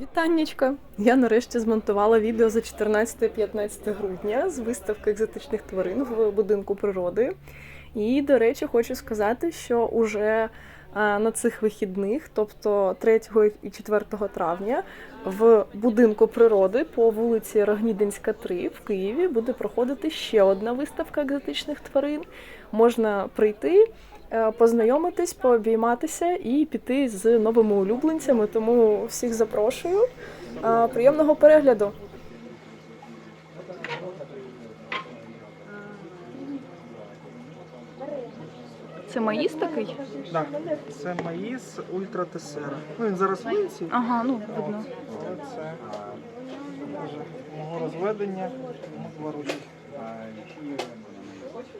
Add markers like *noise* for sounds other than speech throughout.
Вітаннячка! Я нарешті змонтувала відео за 14-15 грудня з виставки екзотичних тварин в будинку природи. І, до речі, хочу сказати, що уже на цих вихідних, тобто 3 і 4 травня, в будинку природи по вулиці Рогнідинська, 3 в Києві буде проходити ще одна виставка екзотичних тварин. Можна прийти познайомитись, пообійматися і піти з новими улюбленцями. Тому всіх запрошую. Е, Приємного перегляду! Це маїс такий? Так, це маїс ультра ТСР. Ну він зараз в линці, Ага, ну видно. це вже мого розведення ну, два роки.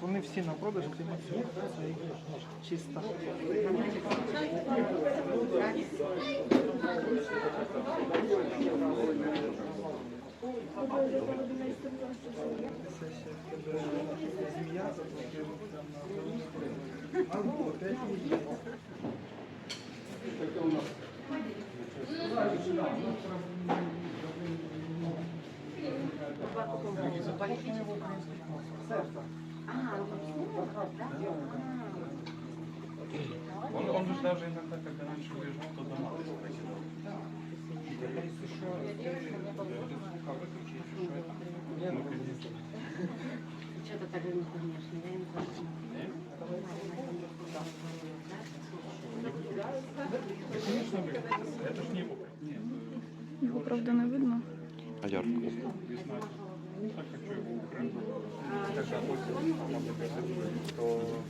Вони всі на продаж, крім цього. Чисто. Це ще в тебе змія заблокує прямо на А опять є. Он, он же даже иногда, когда раньше уезжал, то дома покидал. Что-то так не конечно, я не знаю. Это ж не было. Його правда не видно. Так хочу его укрыть. Когда охотился, там то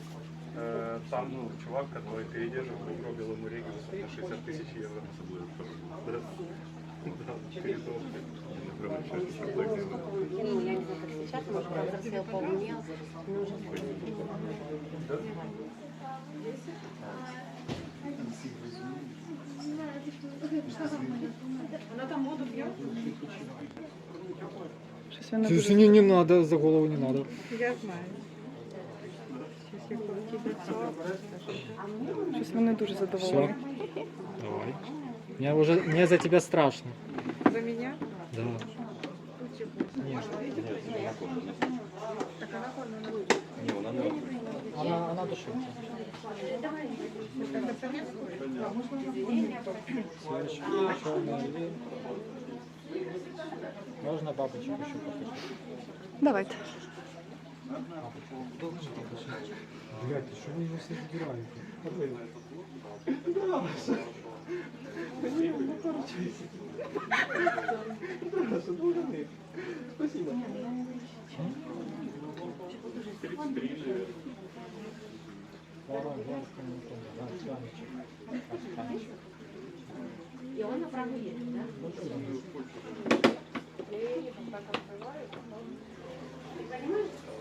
э, там ну, чувак, который передерживал игру Белому Реге на 60 тысяч евро. Да. Да, передал. Ну, я не знаю, как сейчас, может, он засел, поумнел, но уже Щось не Слушай, не, не надо, за голову не надо. Я знаю. Сейчас я тебе Щось не дуже задоволений. Давай. Мне уже, мне за тебя страшно. За меня? Да. Она, она душит. Свечки, черный лиль. Можно бабочку еще покушать? Давайте. Блять, что вы его все забираете? Ладно, женская не помню. Да, давление, когда контролирует, потом... Ты понимаешь, что?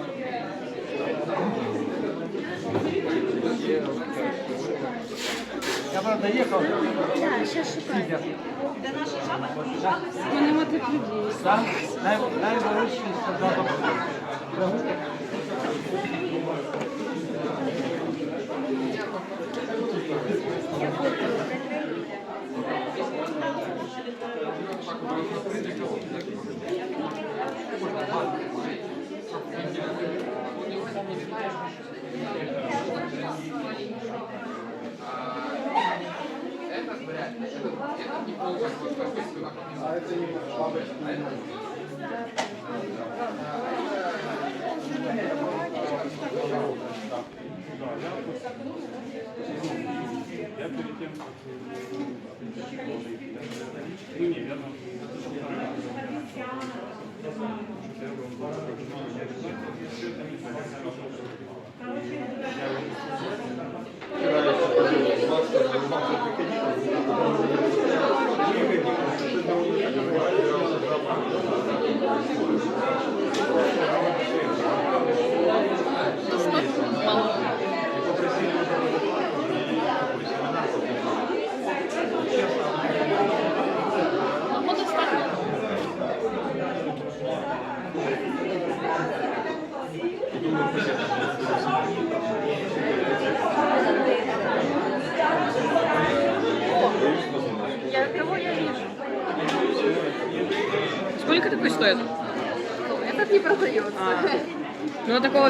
Я правда їхав. Ну, нема тих людей. Там най, найвеличніша жаба. Я перед тем, как... Ну, не, верно. Я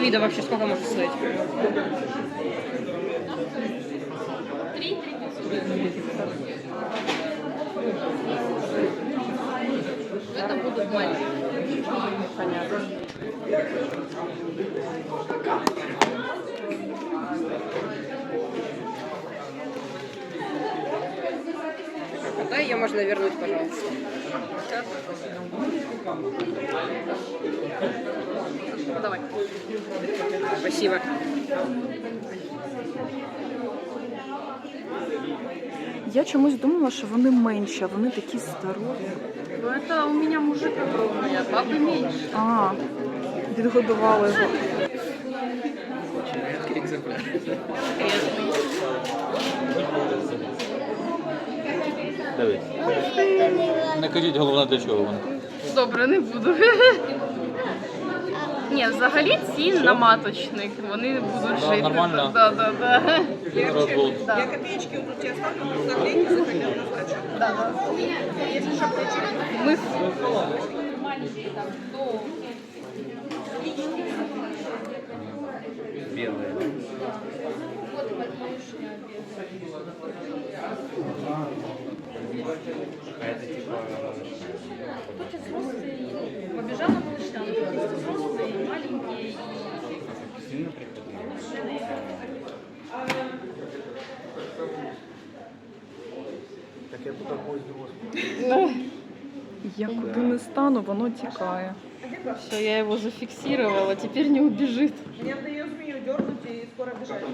Вида вообще сколько может стоить? Это будут маленькие. Понятно. Да, ее можно вернуть, пожалуйста. Ну, давай. Спасибо. Я чомусь думала, що вони менші, а вони такі здорові. Ну, это у меня мужик огромный, а папы меньше. А, відгодували його. Дивись. Не кажіть головне для чого воно. Добре, не буду. Ні, взагалі ці на маточник, вони будуть Да, жити. нормально? Да, да, да. Розбуд. Да. Ми Побежала малышня, ну, есть взрослые, маленькие и Так я туди поїзд возьму. Я куди не стану, воно тікає. Все, я его зафиксировала, теперь не убежит. Мне дает змею дернуть и скоро бежать.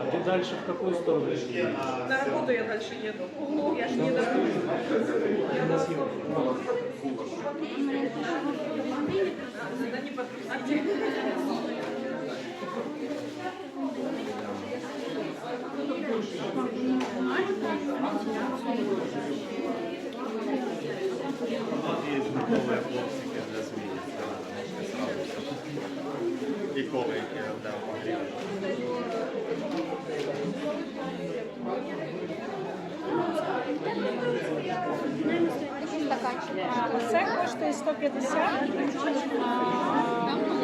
А ты дальше в какую сторону? На работу я дальше еду. Я же не дорогу. Да не Це коштує 150,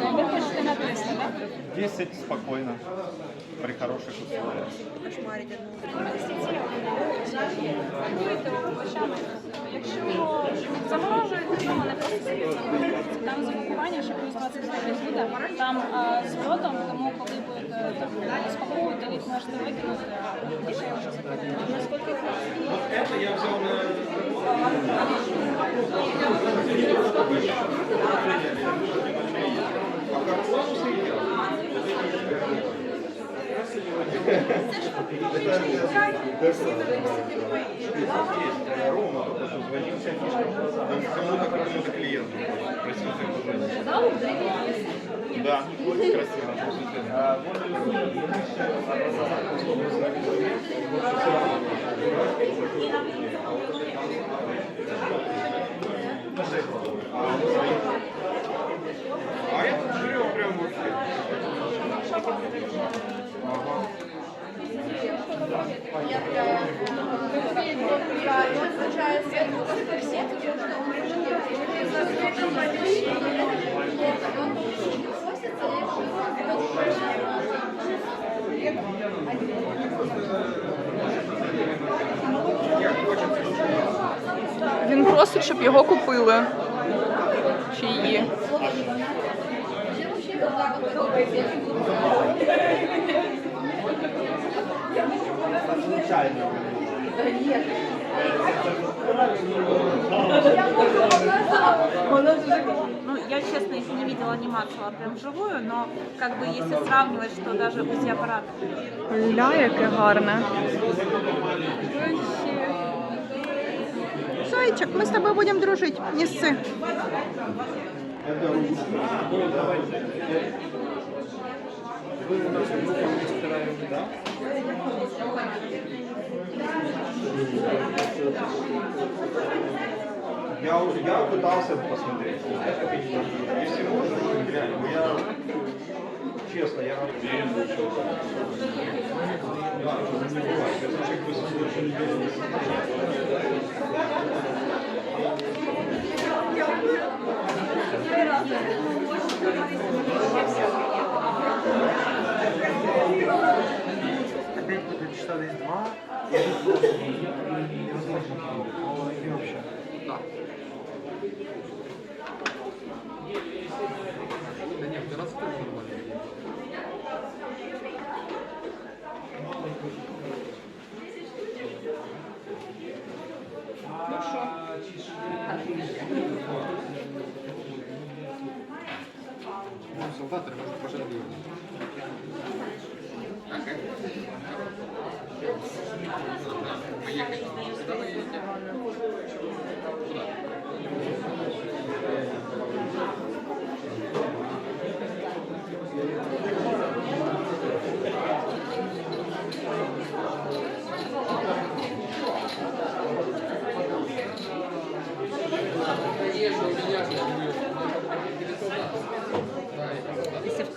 а ви хочете на 300, так? 10 спокойно, при хороших условиях. Будете овочами. Якщо заморожуєте, то вони просто заморожуються. Там з упакування ще плюс 20 гривень буде. Там з льодом, тому коли будете розпаковувати, їх можете викинути, а дешевше закинути. Наскільки Рома, какому-то клиенту просил позвонить. Да, очень красиво. А, вот и высшее образование, условно, знак человека, вот всё равно. А я тут живем прям вообще. Ага. Він просить, щоб його купили. Чи її. Ну, я, честно, еще не видела анимацию а прям вживую, но как бы если сравнивать, что даже УЗИ аппарат Ля, яке гарне. Зайчик, ми з тобою будемо дружити. Неси. Я, уже- я пытался посмотреть. Я так и не могу. Если можно, то реально. но Я, честно, я уверен, что да, не бывает. Если человек высоко Опять будет часа десь два. Я не знаю, невозможно. И вообще. Да. Да нет, 12 тоже Если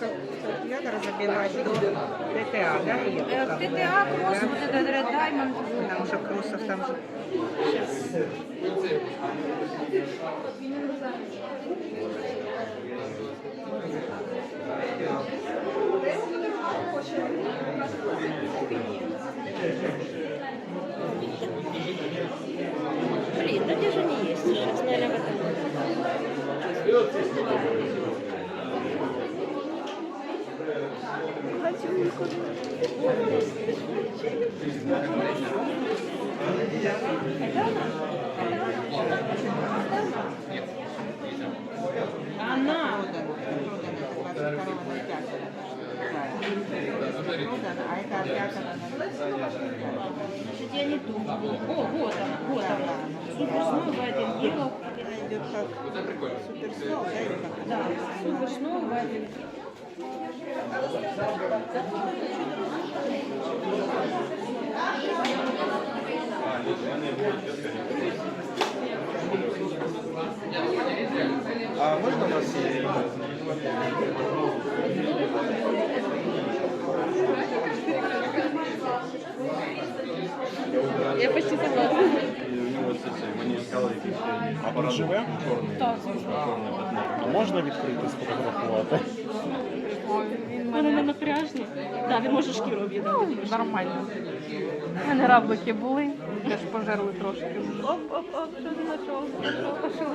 в калькулятор забивать до ТТА, да? Или Э, ТТА, кросс, вот этот Red Diamond. Там уже кроссов, там же. Блин, ну где же не есть? Сейчас, наверное, в этом. Она. А это от пятого. Значит, я не думаю. О, вот она, вот она. Суперснова один делал. Идет как суперслов, да? Или как? Да, суперснова один. А можно у нас есть? Я почти согласна. Апарат живе? Так. А можна відкрити сфотографувати? Вони не напряжні. Так, він може шкіру об'єднати. Нормально. У мене равлики були, теж пожерли трошки. Оп-оп-оп, що ти знайшов? Знайшов, що?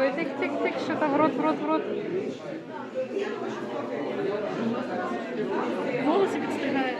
Такой тик-тик-тик, что-то рот, рот, рот. Волоси підстригає.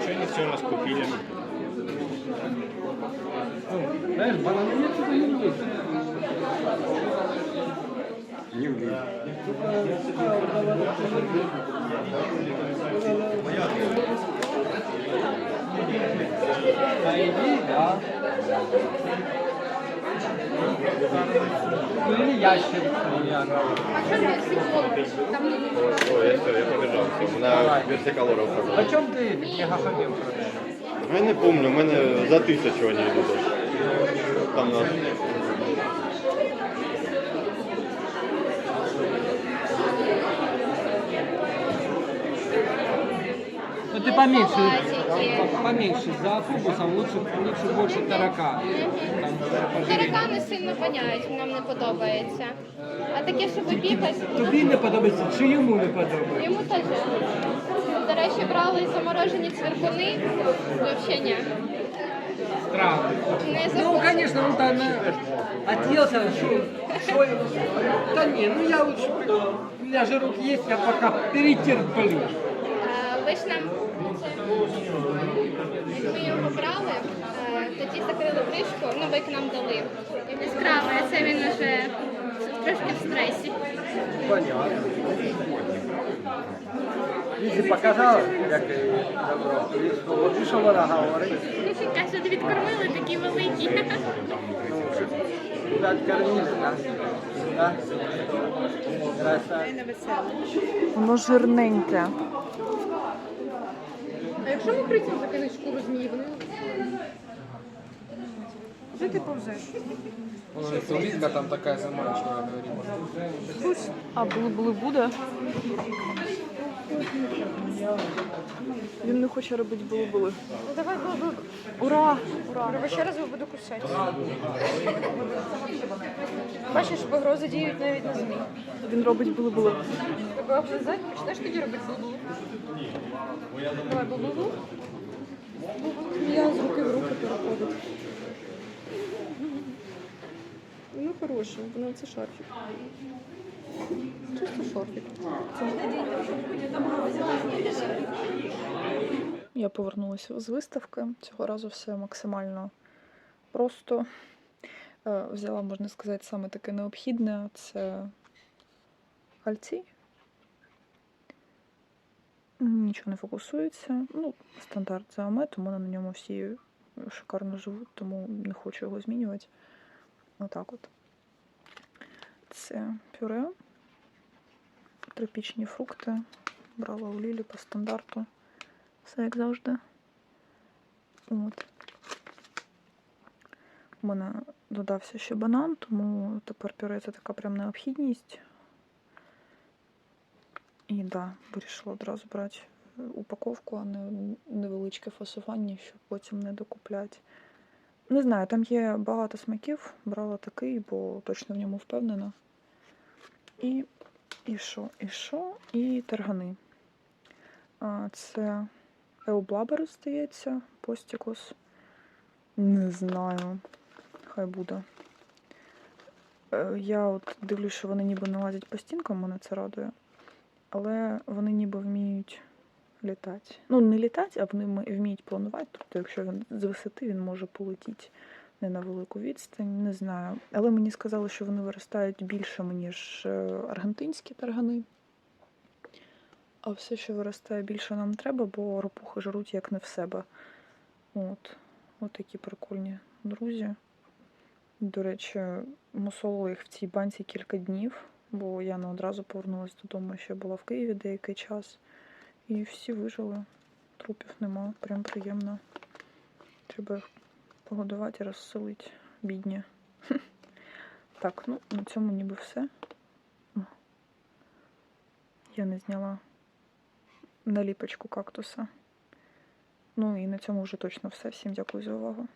Что не все у нас купили? Знаешь, бананы отсюда не есть. А иди, да. Ну или ящик. Ой, я все, я побіжав. Все, мене вертикалора вправила. О чем ты мегаходил? Я не пам'ятаю, у мене за тисячу вони йдуть. Там нас. Ну ты поменьше, поменьше. За автобусом лучше, лучше больше тарака. Там. Таракани сильно воняють, нам не подобається. А таке, щоб бігати, Тобі не подобається, чи йому не подобається? йому теж. До речі, брали заморожені цвіркуни, взагалі ні. Странно. Ну, конечно, он там оделся, что, да не, ну я лучше, у меня же руки есть, я пока перетерплю. Ви ж нам як ми його брали, тоді закрили кришку, ну ви к нам дали. І ми скрали, а це він уже трошки в стресі. Понятно. Лізі показала, як добро. От що вона говорить. Каже, відкормили такі великі. Куда кормили, да? Да? Краса. Воно жирненьке. А якщо ми прийдемо закинуть шкуру змії, вони Що ти повзеш? Улитка там такая заманчивая, говорит. А були-були буде. Він не хоче робити були-були. Ну давай було Ура! Ура! Треба ще раз його буду кусати. Бачиш, погрози діють навіть на змій. Він робить були-були. Тебе облизати, почнеш тоді робити бу-бу. Давай бу-бу-бу. Я з руки в руки переходить. Ну, хороше, воно це шарфік. Чисто шарфік. Я повернулася з виставки. Цього разу все максимально просто. Е, Взяла, можна сказати, саме таке необхідне це кальцій. Нічого не фокусується. Ну, стандарт заомет, у мене на ньому всі шикарно живуть, тому не хочу його змінювати. Отак от. Це пюре. Тропічні фрукти. Брала у Лілі по стандарту. Все як завжди. От. У мене додався ще банан, тому тепер пюре це така прям необхідність. І так, да, вирішила одразу брати е, упаковку, а не невеличке фасування, щоб потім не докупляти. Не знаю, там є багато смаків. Брала такий, бо точно в ньому впевнена. І, і що? І що? І тергани. Це Еоблабер, здається, Постікос. Не знаю. Хай буде. Е, Я от дивлюсь, що вони ніби не лазять по стінкам, мене це радує. Але вони ніби вміють літати. Ну, не літати, а вони вміють планувати. Тобто, якщо він з висоти, він може полетіти не на велику відстань, не знаю. Але мені сказали, що вони виростають більше, ніж е, аргентинські таргани. А все, що виростає більше нам треба, бо ропухи жруть як не в себе. От. От такі прикольні друзі. До речі, мусолили їх в цій банці кілька днів, бо я не одразу повернулася додому, ще була в Києві деякий час. І всі вижили. Трупів нема, прям приємно. Треба їх погодувати і розселити, бідні. *laughs* Так, ну на цьому ніби все. Я не зняла наліпочку кактуса. Ну і на цьому вже точно все. Всім дякую за увагу.